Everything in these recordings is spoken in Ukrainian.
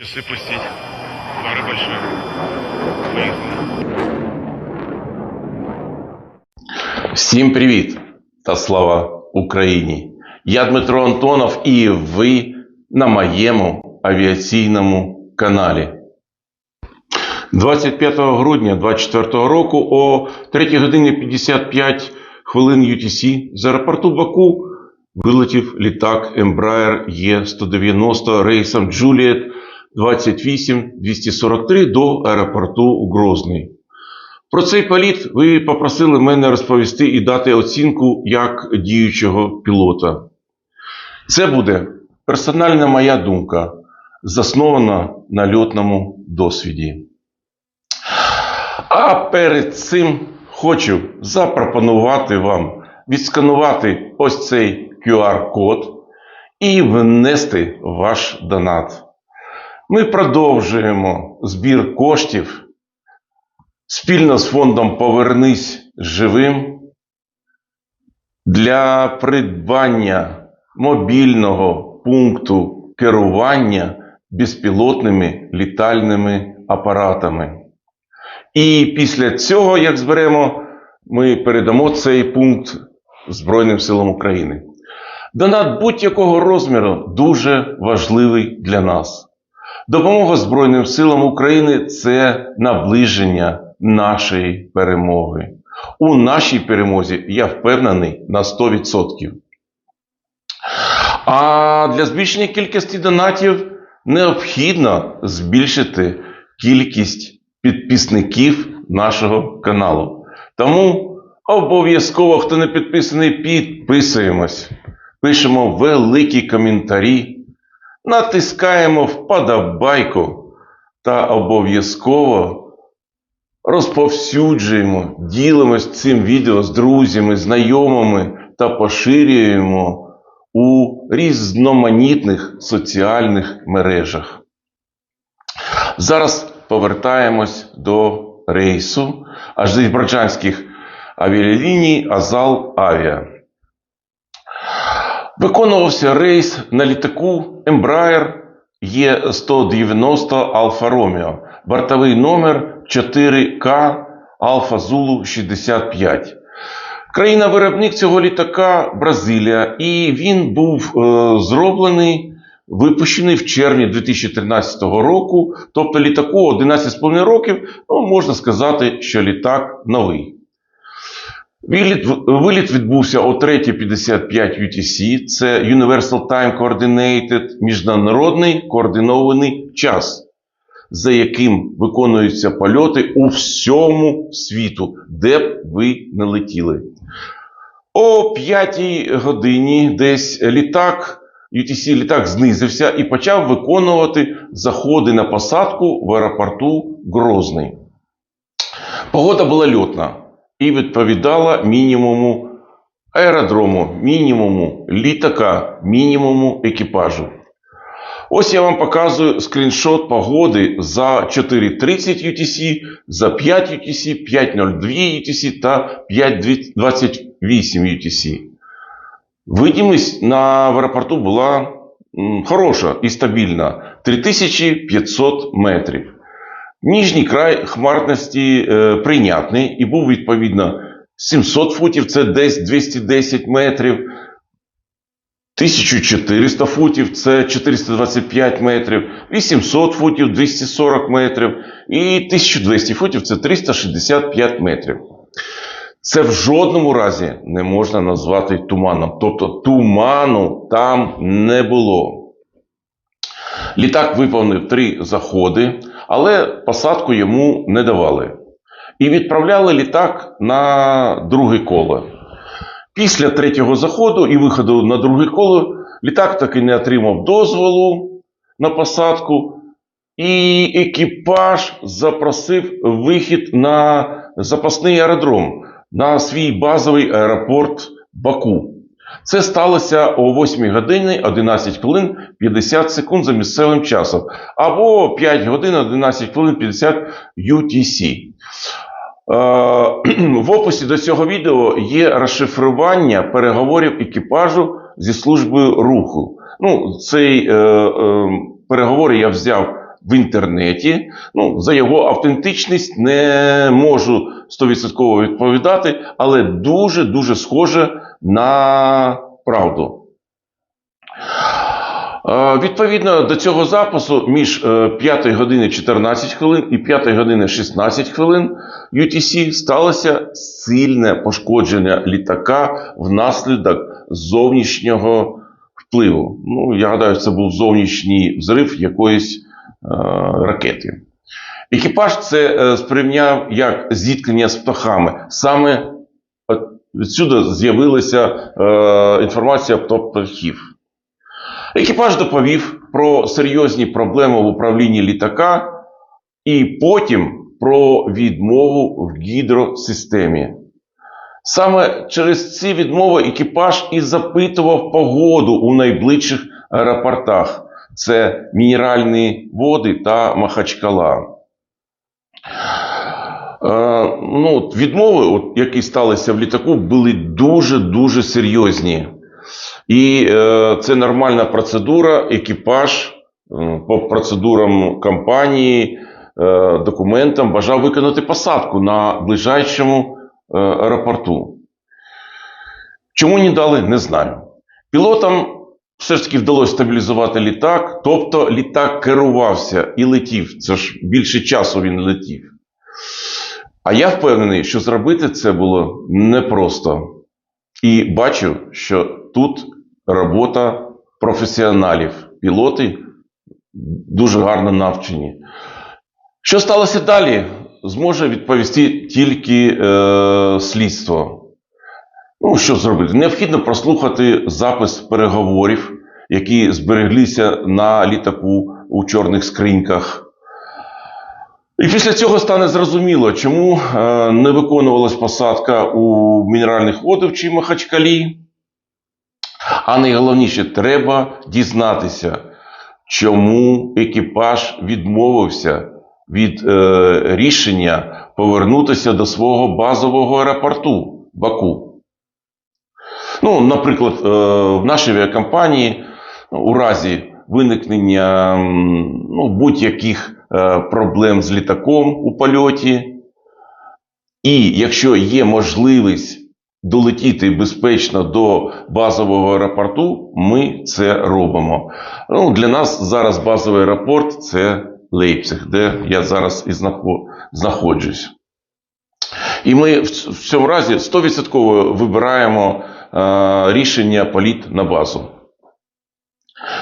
Часы пустить. Пара большая. Поехали. Всім привіт та слава Україні! Я Дмитро Антонов і ви на моєму авіаційному каналі. 25 грудня 2024 року о 3 годині 55 хвилин UTC з аеропорту Баку вилетів літак Embraer E190 рейсом Juliet 28-243 до аеропорту Грозний. Про цей політ ви попросили мене розповісти і дати оцінку як діючого пілота. Це буде персональна моя думка, заснована на льотному досвіді. А перед цим хочу запропонувати вам відсканувати ось цей QR-код і внести ваш донат. Ми продовжуємо збір коштів спільно з фондом Повернись живим для придбання мобільного пункту керування безпілотними літальними апаратами. І після цього, як зберемо, ми передамо цей пункт Збройним силам України. Донат будь-якого розміру дуже важливий для нас. Допомога Збройним силам України це наближення нашої перемоги. У нашій перемозі я впевнений на 100%. А для збільшення кількості донатів необхідно збільшити кількість підписників нашого каналу. Тому обов'язково, хто не підписаний, підписуємось, пишемо великі коментарі, натискаємо вподобайку та обов'язково розповсюджуємо, ділимось цим відео з друзями, знайомими та поширюємо у різноманітних соціальних мережах. Зараз повертаємось до рейсу азербайджанських авіаліній Азал Авіа. Виконувався рейс на літаку Embraer E190 Alfa Romeo, бортовий номер 4К Alfa Zulu 65. Країна-виробник цього літака Бразилія, і він був е, зроблений, випущений в червні 2013 року. Тобто літаку 11,5 років, ну, можна сказати, що літак новий. Виліт, відбувся о 3.55 UTC. Це Universal Time Coordinated, міжнародний координований час, за яким виконуються польоти у всьому світу, де б ви не летіли. О 5 годині десь літак, UTC літак знизився і почав виконувати заходи на посадку в аеропорту Грозний. Погода була льотна і відповідала мінімуму аеродрому, мінімуму літака, мінімуму екіпажу. Ось я вам показую скріншот погоди за 4.30 UTC, за 5 UTC, 5.02 UTC та 5.28 UTC. Видимість на в аеропорту була хороша і стабільна 3500 метрів. Ніжній край хмарності е, прийнятний і був відповідно 700 футів, це десь 210 метрів. 1400 футів це 425 метрів, 800 футів 240 метрів і 1200 футів це 365 метрів. Це в жодному разі не можна назвати туманом. Тобто туману там не було. Літак виповнив три заходи, але посадку йому не давали. І відправляли літак на друге коло. Після третього заходу і виходу на друге коло літак таки не отримав дозволу на посадку, і екіпаж запросив вихід на запасний аеродром, на свій базовий аеропорт Баку. Це сталося о 8 годині 11 хвилин 50 секунд за місцевим часом, або 5 годин 11 хвилин 50 UTC. Е, В описі до цього відео є розшифрування переговорів екіпажу зі службою руху. Ну, цей е, е, переговори я взяв в інтернеті. Ну, за його автентичність не можу 100% відповідати, але дуже-дуже схоже на правду. Е, Відповідно до цього запису між е, 5 години 14 хвилин і 5 години 16 хвилин UTC сталося сильне пошкодження літака внаслідок зовнішнього впливу. Ну, я гадаю, це був зовнішній взрив якоїсь е, ракети. Екіпаж це е, сприйняв як зіткнення з птахами. Саме відсюди з'явилася е, інформація про птахів. Екіпаж доповів про серйозні проблеми в управлінні літака і потім про відмову в гідросистемі. Саме через ці відмови екіпаж і запитував погоду у найближчих аеропортах. Це мінеральні води та Махачкала. Е, ну, відмови, от, які сталися в літаку, були дуже-дуже серйозні. І е, це нормальна процедура, екіпаж по процедурам компанії, е, документам бажав виконати посадку на ближайшому аеропорту. Чому не дали, не знаю. Пілотам все ж таки вдалося стабілізувати літак, тобто літак керувався і летів. Це ж більше часу він летів. А я впевнений, що зробити це було непросто. І бачу, що тут робота професіоналів. Пілоти дуже гарно навчені. Що сталося далі, зможе відповісти тільки е, слідство. Ну, що зробити? Необхідно прослухати запис переговорів, які збереглися на літаку у чорних скриньках. І після цього стане зрозуміло, чому е, не виконувалась посадка у мінеральних водах чи Махачкалі. А найголовніше, треба дізнатися, чому екіпаж відмовився від е, рішення повернутися до свого базового аеропорту Баку. Ну, наприклад, е, в нашій авіакомпанії у разі виникнення ну, будь-яких проблем з літаком у польоті, і якщо є можливість долетіти безпечно до базового аеропорту, ми це робимо. Ну, для нас зараз базовий аеропорт це Лейпциг, де я зараз і знаходжусь. І ми в в цьому разі 100% вибираємо е, рішення політ на базу.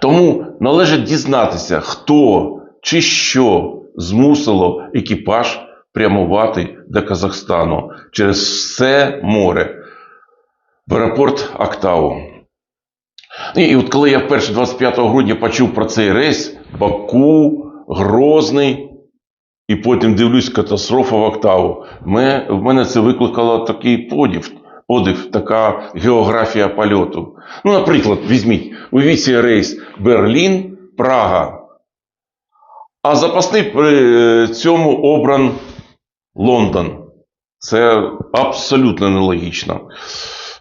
Тому належить дізнатися, хто чи що змусило екіпаж прямувати до Казахстану через все море в аеропорт Актау. І, от коли я вперше 25 грудня почув про цей рейс, Баку, Грозний, і потім дивлюсь катастрофа в Актау, Ме- в мене це викликало такий подив, подив, така географія польоту. Ну, наприклад, візьміть, уявіть цей рейс Берлін, Прага. А запасний при е, цьому обран Лондон. Це абсолютно нелогічно.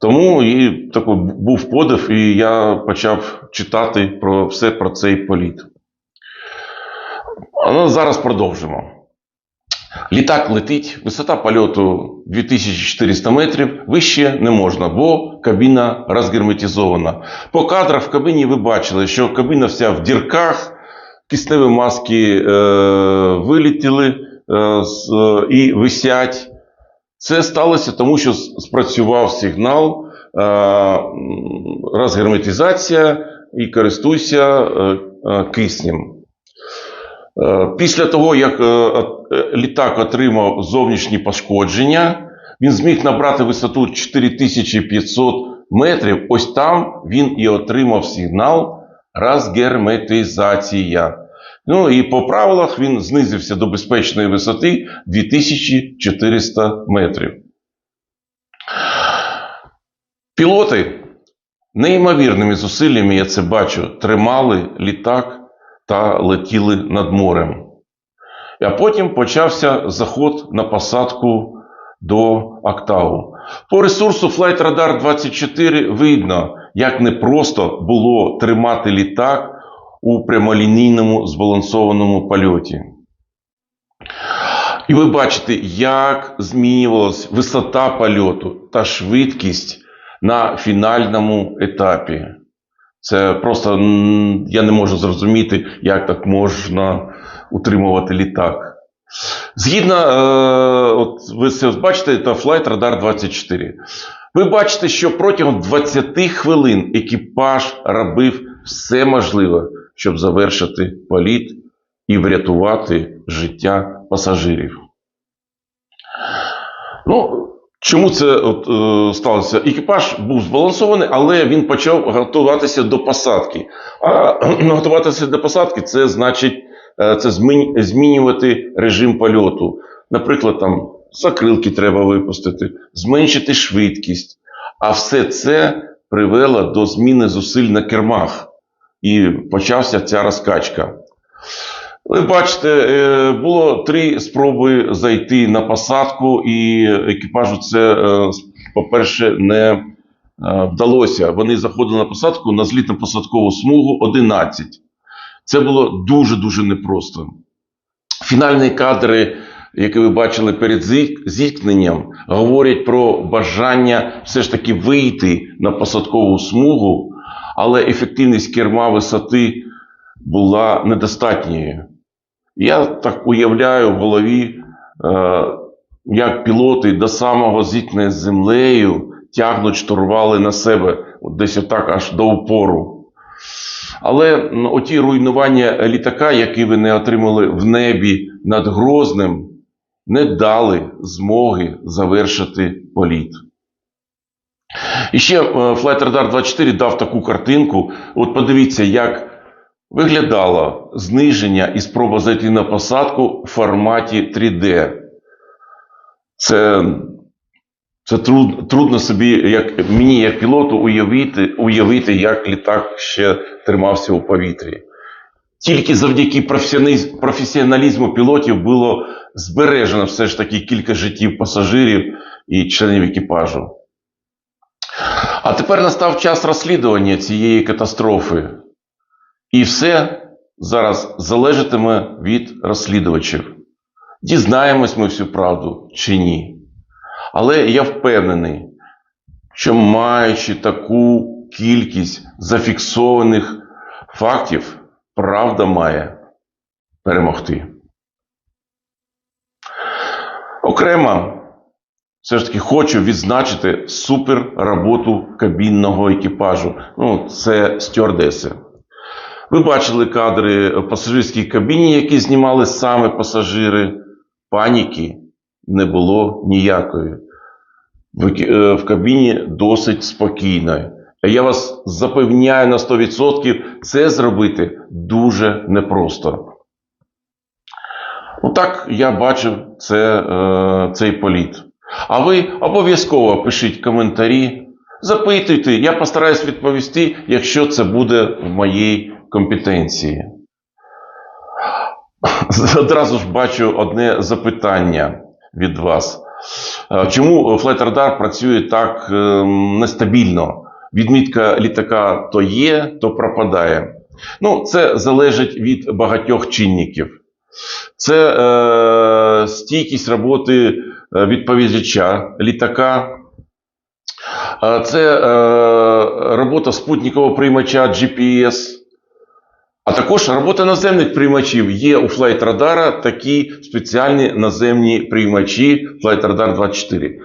Тому і такий був подив, і я почав читати про все про цей політ. Ну, зараз продовжимо. Літак летить, висота польоту 2400 метрів, вище не можна, бо кабіна розгерметизована. По кадрах в кабіні ви бачили, що кабіна вся в дірках, кисневі маски е, вилетіли е, з, е, і висять. Це сталося тому, що спрацював сигнал е, розгерметизація і користуйся е, е, киснем. Е, Після того, як е, е, літак отримав зовнішні пошкодження, він зміг набрати висоту 4500 метрів. Ось там він і отримав сигнал розгерметизація. Ну і по правилах він знизився до безпечної висоти 2400 метрів. Пілоти неймовірними зусиллями, я це бачу, тримали літак та летіли над морем. А потім почався заход на посадку до Актау. По ресурсу Flight Radar 24 видно, як непросто було тримати літак у прямолінійному збалансованому польоті. І ви бачите, як змінювалась висота польоту та швидкість на фінальному етапі. Це просто я не можу зрозуміти, як так можна утримувати літак. Згідно, е, от ви це бачите, це Flight Radar 24. Ви бачите, що протягом 20 хвилин екіпаж робив все можливе, щоб завершити політ і врятувати життя пасажирів. Ну, чому це от, е, сталося? Екіпаж був збалансований, але він почав готуватися до посадки. А готуватися до посадки це значить е, це змін- змінювати режим польоту. Наприклад, там закрилки треба випустити, зменшити швидкість. А все це привело до зміни зусиль на кермах. І почався ця розкачка. Ви бачите, е, було три спроби зайти на посадку, і екіпажу це, е, по-перше, не е, вдалося. Вони заходили на посадку на злітно-посадкову смугу 11. Це було дуже-дуже непросто. Фінальні кадри, які ви бачили перед зіткненням, говорять про бажання все ж таки вийти на посадкову смугу, але ефективність керма висоти була недостатньою. Я так уявляю в голові, е, як пілоти до самого зіткнення з землею тягнуть штурвали на себе, от десь отак аж до упору. Але оті руйнування літака, які вони отримали в небі над Грозним, не дали змоги завершити політ. І ще е, Flight Radar 24 дав таку картинку. От подивіться, як виглядало зниження і спроба зайти на посадку в форматі 3D. Це, це труд, трудно собі, як, мені, як пілоту, уявити, уявити, як літак ще тримався у повітрі. Тільки завдяки професіоналізму пілотів було збережено все ж таки кілька життів пасажирів і членів екіпажу. А тепер настав час розслідування цієї катастрофи. І все зараз залежатиме від розслідувачів. Дізнаємось ми всю правду чи ні. Але я впевнений, що маючи таку кількість зафіксованих фактів, правда має перемогти. Окремо, все ж таки хочу відзначити супер роботу кабінного екіпажу. Ну, це стюардеси. Ви бачили кадри в пасажирській кабіні, які знімали саме пасажири. Паніки не було ніякої. В, е, кабіні досить спокійно. Я вас запевняю на 100%, це зробити дуже непросто. Отак я бачив це, е, цей політ. А ви обов'язково пишіть коментарі, запитуйте, я постараюсь відповісти, якщо це буде в моїй компетенції. Одразу ж бачу одне запитання від вас. Е, Чому Flight працює так е, нестабільно? Відмітка літака то є, то пропадає. Ну, це залежить від багатьох чинників. Це е, стійкість роботи відповідача літака. Е, Це е, робота спутникового приймача GPS. А також робота наземних приймачів. Є у Radar такі спеціальні наземні приймачі Radar 24.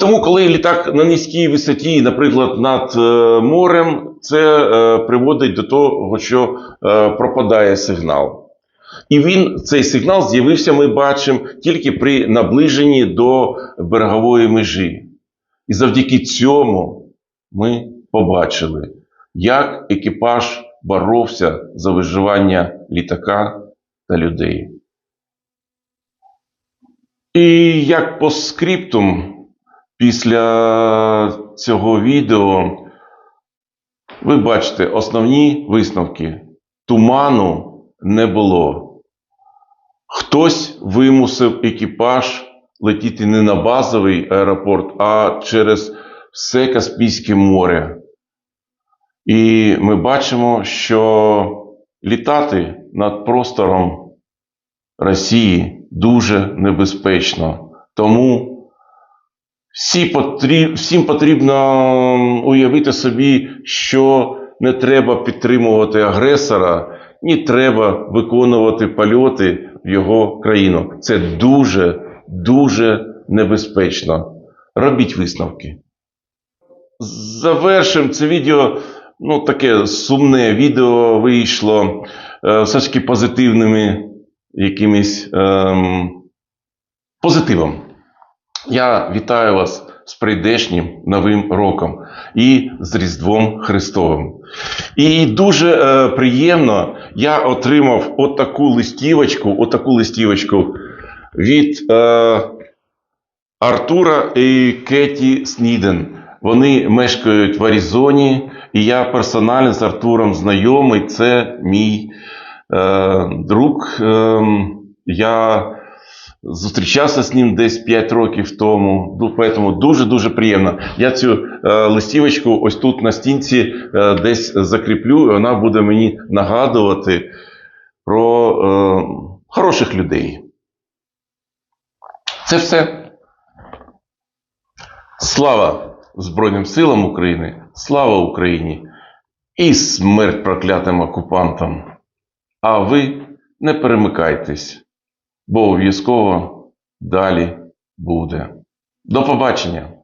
Тому, коли літак на низькій висоті, наприклад, над е, морем, це е, приводить до того, що е, пропадає сигнал. І він, цей сигнал з'явився, ми бачимо, тільки при наближенні до берегової межі. І завдяки цьому ми побачили, як екіпаж боровся за виживання літака та людей. І як по скриптум, після цього відео ви бачите основні висновки. Туману не було. Хтось вимусив екіпаж летіти не на базовий аеропорт, а через все Каспійське море. І ми бачимо, що літати над простором Росії дуже небезпечно. Тому всі потріб, всім потрібно уявити собі, що не треба підтримувати агресора, ні треба виконувати польоти його країну. Це дуже, дуже небезпечно. Робіть висновки. Завершимо це відео. Ну, таке сумне відео вийшло. Е, все ж таки позитивними якимись ем, позитивом. Я вітаю вас з прийдешнім новим роком і з Різдвом Христовим. І дуже е, приємно я отримав отаку листівочку, отаку листівочку від е, Артура і Кеті Сніден. Вони мешкають в Аризоні, і я персонально з Артуром знайомий. Це мій е, друг. Е, я зустрічався з ним десь 5 років тому. Тому дуже-дуже приємно. Я цю е, листівочку ось тут на стінці е, десь закріплю, і вона буде мені нагадувати про е, хороших людей. Це все. Слава Збройним силам України, слава Україні і смерть проклятим окупантам. А ви не перемикайтесь, бо обов'язково далі буде. До побачення!